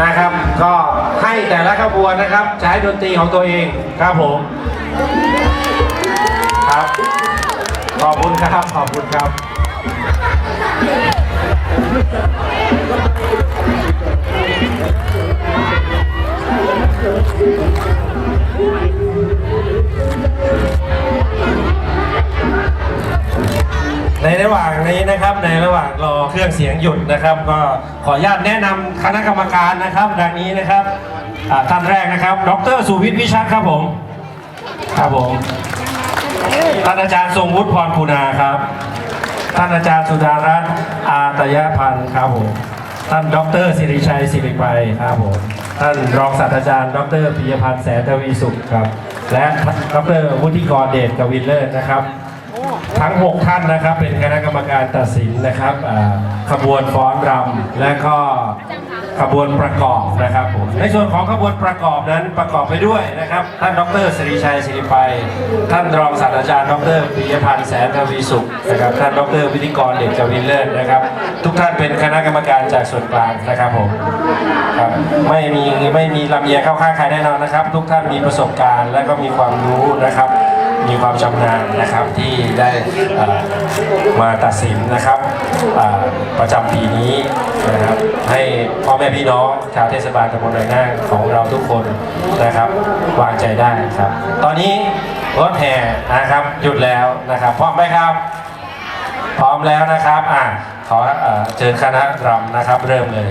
นะครับก็ให้แต่ละขบวนนะครับใช้ดนตรีของตัวเองครับผมครับ ขอบคุณครับ ขอบคุณครับ นี้นะครับในระหว่างรอเครื่องเสียงหยุดนะครับ ก็ขออนุญาตแนะนำคณะกรรมการนะครับดังนี้นะครับอ่าท่านแรกนะครับ ดรสุวิทย์วิชัดครับผมครับผมท่านอาจารย์ทรงวุฒิพรภูนาครับ ท่านอาจารย์สุดารัตน์อาตยพันธ์ครับผม ท่านดรสิริชัยสิริไปครับผม ท่านรองศาสตราจารย์ ดรปิยพันธ์แสนทวีสุขครับ และดรวุฒิกรเดชกวินเลิศนะครับ ทั้ง 6 ท่านนะครับ เป็นคณะกรรมการตัดสินนะครับขบวนฟ้อนรำและก็ขบวนประกอบนะครับผมในส่วนของขบวนประกอบนั้นประกอบไปด้วยนะครับ ท่านดรสิริชัยศิริไปท่านรองศาสตราจารย์ดรปิยพันธ์แสนทวีสุขนะครับท่านดรวิธิกรเดชกจวินเลิศนะครับ ทุกท่านเป็นคณะกรรมการจากส่วนกลางนะครับผมครับไม่มีไม่มีลำเอียงเข้าข้างใครแน่นอนนะครับ ทุกท่านมีประสบการณ์และก็มีความรู้นะครับ มีความชำนาญนะครับที่ได้มาตัดสินนะครับประจำปีนี้นะครับให้พ่อแม่พี่น้องชาวเทศบาลตำบลไรน่างของเราทุกคนนะครับวางใจได้ครับ ตอนนี้รถแห่นะครับหยุดแล้วนะครับ พร้อมไหมครับ พร้อมแล้วนะครับอะขอเอ่อเชิญคณะรำนะครับเริ่มเลย